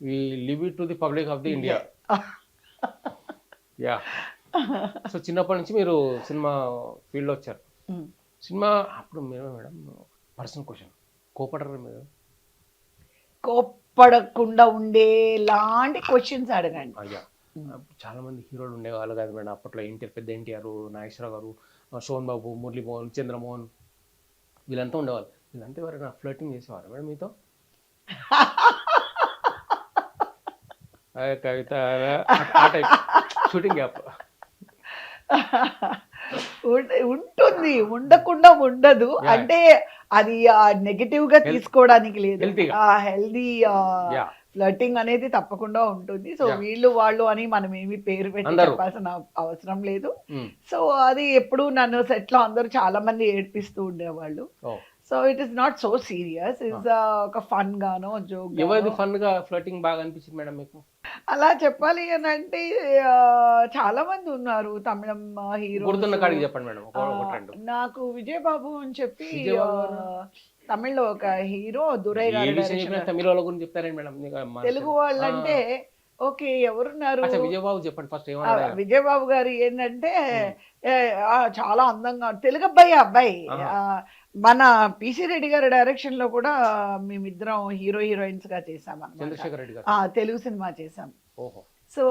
We live it to the public of the India yeah so చిన్నప్పటి నుంచి మీరు cinema ఫీల్డ్లో వచ్చారు. సినిమా అప్పుడు మీరు మేడం పర్సనల్ క్వశ్చన్ కోపడరు మీరు? కోప్పడకుండా ఉండే లాంటి క్వశ్చన్స్ అడగండి. అయ్యా చాలా మంది హీరోలు ఉండేవాళ్ళు కాదు మేడం. అప్పట్లో ఎన్టీఆర్ పెద్ద ఎన్టీఆర్ నాగేశ్వరరావు గారు ఆ, శోభన్ బాబు మురళీమోహన్ చంద్రమోహన్ వీళ్ళంతా ఉండేవాళ్ళు. వీళ్ళంతా ఎవరైనా ఫ్లర్టింగ్ చేసేవారు మేడం మీతో? కవిత షూటింగ్ గ్యాప్ ఉం- ఉంటుంది. ఉండకుండా ఉండదు. అంటే అది నెగటివ్గా తీసుకోవడానికి లేదు. హెల్దీ ఫ్లర్టింగ్ అనేది తప్పకుండా ఉంటుంది. సో. వీళ్ళు వాళ్ళు అని మనం ఏమి పేరు పెట్టి. చెప్పాల్సిన అవసరం లేదు. సో అది ఎప్పుడు నన్ను సెట్లో అందరూ చాలా మంది ఏడ్పిస్తూ ఉండేవాళ్ళు. ఓ so it is not so serious is ఒక ఫన్ గానో జోక్ ఎవరిది ఫన్గా ఫ్లర్టింగ్ బాగా అనిపించింది మేడం మీకు? అలా చెప్పాలి అని అంటే చాలా మంది ఉన్నారు. తమిళం హీరో గుర్తున్న కాడికి చెప్పండి మేడం. నాకు విజయబాబు అని చెప్పి? తమిళ్ళో ఒక హీరో దురై. తమిళ వాళ్ళ గురించి చెప్తారండి మేడం? తెలుగు వాళ్ళంటే ఓకే ఎవరున్నారు? విజయబాబు చెప్పండి ఫస్ట్ విజయబాబు గారు ఏంటంటే చాలా అందంగా తెలుగు అబ్బాయి అబ్బాయి మన పిసి రెడ్డి గారి డైరెక్షన్లో కూడా మేమిద్దరం హీరో హీరోయిన్స్గా చేసాం అన్నమాట. చంద్రశేఖర్ రెడ్డి గారు ఆ తెలుగు సినిమా చేసాం సో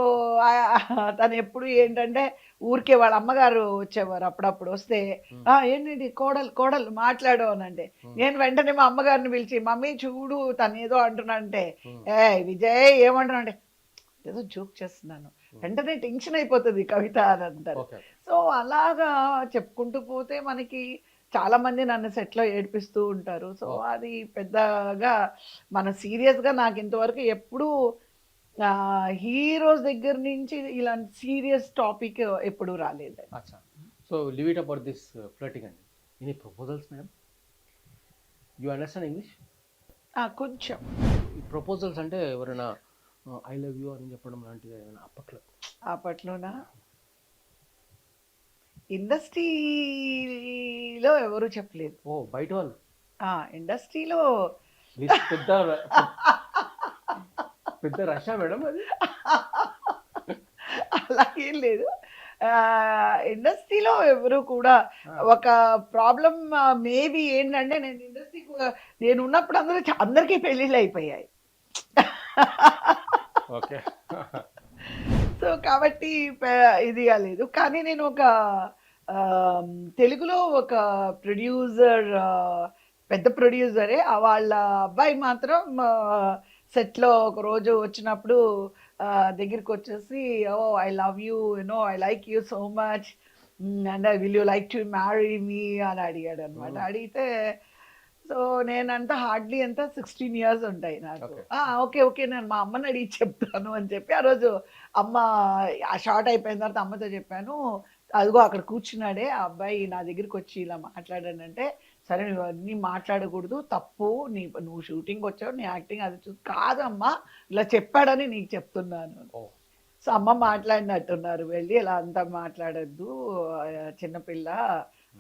తను ఎప్పుడు ఏంటంటే ఊరికే వాళ్ళ అమ్మగారు వచ్చేవారు అప్పుడప్పుడు వస్తే. ఆ ఏంటి కోడలు కోడలు మాట్లాడు అని అంటే. నేను వెంటనే మా అమ్మగారిని పిలిచి మమ్మీ చూడు తను ఏదో అంటున్నా అంటే Hmm. ఏ విజయ్ ఏమంటున్నా అంటే ఏదో జోక్ చేస్తున్నాను వెంటనే టెన్షన్ అయిపోతుంది కవిత అని అంటారు సో అలాగా చెప్పుకుంటూ పోతే మనకి చాలా మంది నన్ను సెట్లో ఏడిపిస్తూ ఉంటారు. సో. అది పెద్దగా మన సీరియస్గా నాకు ఇంతవరకు ఎప్పుడు హీరోస్ దగ్గర నుంచి ఇలాంటి సీరియస్ టాపిక్ ఎప్పుడు రాలేదు so live it about this flirting అండి. Any proposals madam? You understand English? ఆ, కొంచెం. ఈ ప్రపోజల్స్ అంటే ఎవరైనా ఐ లవ్ యూ అని చెప్పడం లాంటిది ఏమైనా అప్పట్లో? అప్పట్లోనా? ఇండస్ట్రీలో ఎవరు చెప్పలేదు. ఓ బయట వాళ్ళు. ఆ ఇండస్ట్రీలో ఇది పెద్ద పెద్ద రషా మేడం అది? అలా ఏం లేదు. ఇండస్ట్రీలో ఎవరు కూడా. ఒక ప్రాబ్లం మేబీ ఏంటంటే నేను ఇండస్ట్రీకి నేను ఉన్నప్పుడు అందరూ చ- అందరికీ పెళ్ళిళ్ళు అయిపోయాయి. ఓకే. సో కాబట్టి ఇది లేదు. కానీ నేను ఒక తెలుగులో ఒక ప్రొడ్యూసర్ పెద్ద ప్రొడ్యూసరే. ఆ వాళ్ళ అబ్బాయి మాత్రం సెట్లో ఒక రోజు వచ్చినప్పుడు దగ్గరికి వచ్చేసి ఓ I love you no I like you so much and I will you like to marry me అని అడిగాడు అనమాట. అడిగితే సో నేనంత హార్డ్లీ ఎంత సిక్స్టీన్ ఇయర్స్ ఉంటాయి నాకు. Okay. "ఆ, ఓకే ఓకే నేను మా అమ్మని అడిగి చెప్తాను అని చెప్పి ఆ రోజు అమ్మ ఆ షార్ట్ అయిపోయిన తర్వాత అమ్మతో చెప్పాను అదిగో అక్కడ కూర్చున్నాడే ఆ అబ్బాయి నా దగ్గరికి వచ్చి ఇలా మాట్లాడానంటే సరే నువ్వు అన్నీ మాట్లాడకూడదు తప్పు నీ నువ్వు షూటింగ్ వచ్చావు నీ యాక్టింగ్ అది చూ కాదమ్మా ఇలా చెప్పాడని నీకు చెప్తున్నాను. సో అమ్మ మాట్లాడినట్టున్నారు వెళ్ళి ఇలా అంతా మాట్లాడద్దు చిన్నపిల్ల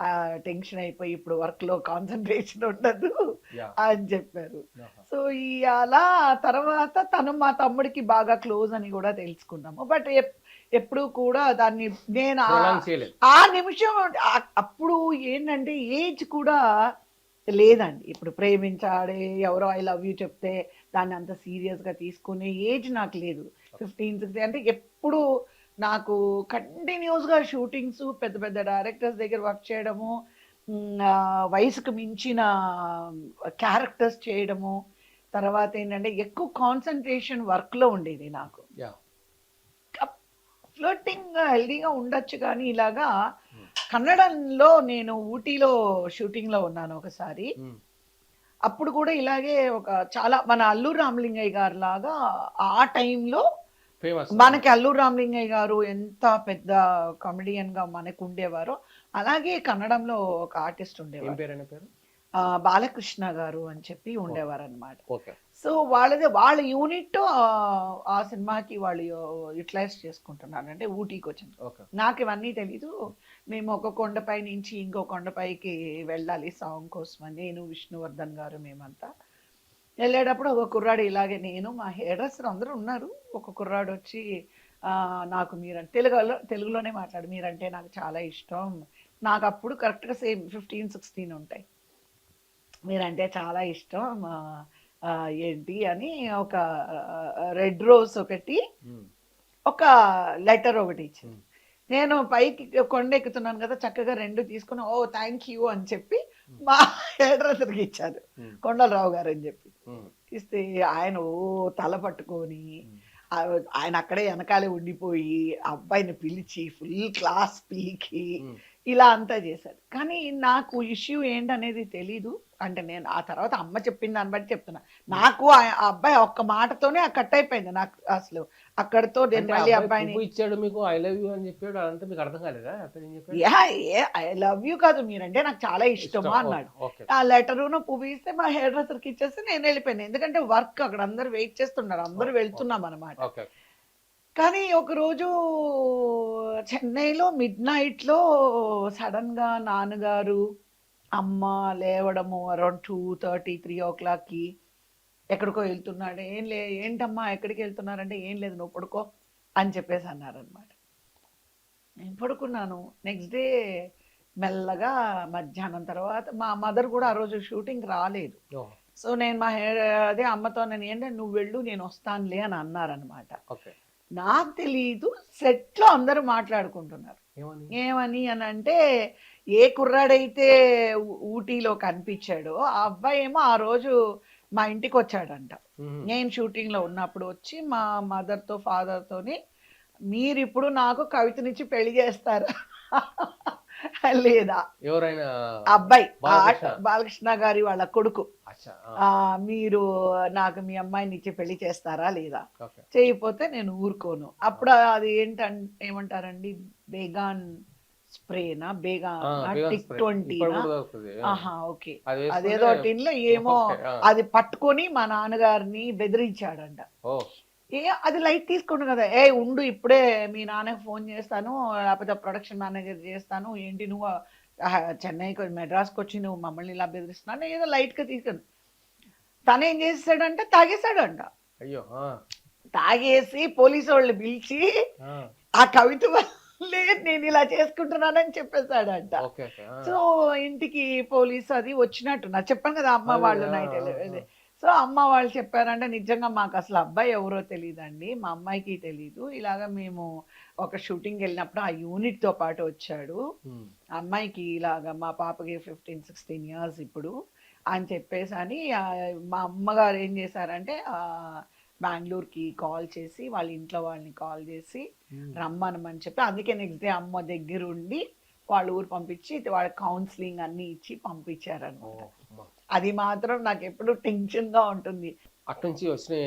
ఆ టెన్షన్ అయిపోయి ఇప్పుడు వర్క్లో కాన్సన్ట్రేషన్ ఉండదు అని చెప్పారు. సో ఈ అలా తర్వాత తను మా తమ్ముడికి బాగా క్లోజ్ అని కూడా తెలుసుకున్నాము. బట్ ఎప్పుడు కూడా దాన్ని నేను ఆ- నిమిషం అప్పుడు ఏంటంటే ఏజ్ కూడా లేదండి. ఇప్పుడు ప్రేమించాడే ఎవరో ఐ లవ్ యూ చెప్తే దాన్ని అంత సీరియస్గా తీసుకునే ఏజ్ నాకు లేదు. ఫిఫ్టీన్ సిక్స్టీన్ అంటే ఎప్పుడు నాకు కంటిన్యూస్గా షూటింగ్స్ పెద్ద పెద్ద డైరెక్టర్స్ దగ్గర వర్క్ చేయడము వయసుకు మించిన క్యారెక్టర్స్ చేయడము తర్వాత ఏంటంటే ఎక్కువ కాన్సన్ట్రేషన్ వర్క్లో ఉండేది నాకు. ఫ్లోటింగ్ హెల్దీగా ఉండొచ్చు కానీ ఇలాగా కన్నడంలో నేను ఊటీలో షూటింగ్లో ఉన్నాను ఒకసారి. అప్పుడు కూడా ఇలాగే ఒక చాలా మన అల్లూరు రామలింగయ్య గారు లాగా ఆ టైంలో మనకి అల్లూరు రామలింగయ్య గారు ఎంత పెద్ద కామెడియన్గా మనకు ఉండేవారో అలాగే కన్నడంలో ఒక ఆర్టిస్ట్ ఉండేవారు. బాలకృష్ణ గారు అని చెప్పి ఉండేవారు అనమాట సో వాళ్ళది వాళ్ళ యూనిట్ ఆ సినిమాకి వాళ్ళు యూటిలైజ్ చేసుకుంటున్నారు అంటే ఊటీకి వచ్చింది నాకు ఇవన్నీ తెలీదు. మేము ఒక కొండపై నుంచి ఇంకో కొండపైకి వెళ్ళాలి సాంగ్ కోసం అని నేను విష్ణువర్ధన్ గారు మేమంతా. వెళ్ళేటప్పుడు ఒక కుర్రాడు ఇలాగే నేను మా హెయిర్ డ్రెస్సర్ అందరూ ఉన్నారు. ఒక కుర్రాడు వచ్చి "ఆ, నాకు మీరు తెలుగులో తెలుగులోనే మాట్లాడు మీరంటే నాకు చాలా ఇష్టం. నాకు అప్పుడు కరెక్ట్గా సేమ్ ఫిఫ్టీన్ సిక్స్టీన్ ఉంటాయి. మీరంటే చాలా ఇష్టం. ఏంటి? అని ఒక రెడ్ రోజ్ ఒకటి ఒక లెటర్ ఒకటి ఇచ్చింది. నేను పైకి కొండ ఎక్కుతున్నాను కదా చక్కగా రెండు తీసుకుని ఓ థ్యాంక్ యూ అని చెప్పి మా హెయిర్ ఇచ్చారు కొండలరావు గారు అని చెప్పి. ఇస్తే ఆయన ఓ తల పట్టుకొని ఆయన అక్కడే వెనకాలే ఉండిపోయి అబ్బాయిని పిలిచి ఫుల్ క్లాస్ పీకి. ఇలా అంతా చేశారు. కానీ నాకు ఇష్యూ ఏంటనేది తెలీదు. అంటే నేను ఆ తర్వాత అమ్మ చెప్పిన దాన్ని బట్టి చెప్తున్నా. నాకు ఆ అబ్బాయి ఒక్క మాటతోనే కట్ అయిపోయింది నాకు అసలు. అక్కడతో నేను మళ్ళీ అబ్బాయిని ఇచ్చాడు మీకు ఐ లవ్ యూ అని చెప్పాడు అదంతా మీకు అర్థం కాలేదా? ఐ లవ్ యూ కాదు మీరంటే నాకు చాలా ఇష్టమా అన్నాడు. ఆ లెటరును పువ్వు ఇస్తే మా హెయిర్ డ్రెస్సర్కి ఇచ్చేస్తే నేను వెళ్ళిపోయాను. ఎందుకంటే వర్క్ అక్కడ అందరు వెయిట్ చేస్తున్నారు. అందరూ వెళ్తున్నాం అనమాట కానీ ఒకరోజు చెన్నైలో మిడ్ నైట్లో సడన్గా నాన్నగారు అమ్మ లేవడము అరౌండ్ టూ థర్టీ త్రీ ఓ క్లాక్కి ఎక్కడికో వెళ్తున్నాడు. ఏం లే ఏంటమ్మా ఎక్కడికి వెళ్తున్నారంటే ఏం లేదు నువ్వు పడుకో అని చెప్పేసి అన్నారనమాట నేను పడుకున్నాను. నెక్స్ట్ డే మెల్లగా మధ్యాహ్నం తర్వాత మా మదర్ కూడా ఆ రోజు షూటింగ్ రాలేదు. సో నేను మా అదే అమ్మతో నేను ఏంటంటే నువ్వు వెళ్ళు నేను వస్తానులే అని అన్నారనమాట ఓకే. నాకు తెలియదు సెట్లో అందరూ మాట్లాడుకుంటున్నారు. ఏమని? అని అంటే ఏ కుర్రాడైతే ఊటీలో కనిపించాడో ఆ అబ్బాయి ఏమో ఆ రోజు మా ఇంటికి వచ్చాడంట నేను షూటింగ్లో ఉన్నప్పుడు వచ్చి మా మదర్తో ఫాదర్తోని మీరు ఇప్పుడు నాకు కవితనిచ్చి పెళ్ళి చేస్తారా? లేదా? ఎవరైనా అబ్బాయి బాలకృష్ణ. గారి వాళ్ళ కొడుకు. మీరు నాకు మీ అమ్మాయిని ఇచ్చి పెళ్ళి చేస్తారా లేదా? చేయకపోతే నేను ఊరుకోను. అప్పుడు అది ఏంటం ఏమంటారండి? బేగాన్ స్ప్రేనా? బేగా టిక్. Twenty okay. అదేదో టిన్లో ఏమో. అది పట్టుకొని మా నాన్నగారిని బెదిరించాడంట. ఏ అది లైట్ తీసుకోండు కదా. ఏ ఉండు ఇప్పుడే మీ నాన్నకి ఫోన్ చేస్తాను లేకపోతే ప్రొడక్షన్ మేనేజర్ చేస్తాను ఏంటి నువ్వు చెన్నైకి మెడ్రాస్కి వచ్చి నువ్వు మమ్మల్ని ఇలా బెదిరిస్తున్నాను ఏదో లైట్గా తీసుకుని తను ఏం చేసాడంటే తాగేశాడంట. అయ్యో తాగేసి పోలీసు వాళ్ళు పిలిచి ఆ, కవిత వల్లే నేను ఇలా చేసుకుంటున్నానని చెప్పేశాడంట. సో ఇంటికి పోలీసు అది వచ్చినట్టు నాకు చెప్పాను కదా అమ్మ వాళ్ళు నైట్ సో అమ్మ వాళ్ళు చెప్పారంటే నిజంగా మాకు అసలు అబ్బాయి ఎవరో తెలియదండి మా అమ్మాయికి తెలీదు. ఇలాగ మేము ఒక షూటింగ్ వెళ్ళినప్పుడు ఆ యూనిట్తో పాటు వచ్చాడు. అమ్మాయికి ఇలాగ మా పాపకి ఫిఫ్టీన్ సిక్స్టీన్ ఇయర్స్ ఇప్పుడు అని చెప్పేసి అని మా అమ్మగారు ఏం చేశారంటే బెంగళూరుకి కాల్ చేసి వాళ్ళ ఇంట్లో వాళ్ళని కాల్ చేసి. రమ్మనమని చెప్పి అందుకే నెక్స్ట్ డే అమ్మ దగ్గర ఉండి వాళ్ళ ఊరు పంపించి వాళ్ళ కౌన్సిలింగ్ అన్ని ఇచ్చి పంపించారనమాట. అది మాత్రం నాకు ఎప్పుడు టెన్షన్గా ఉంటుంది. అటు నుంచి వచ్చిన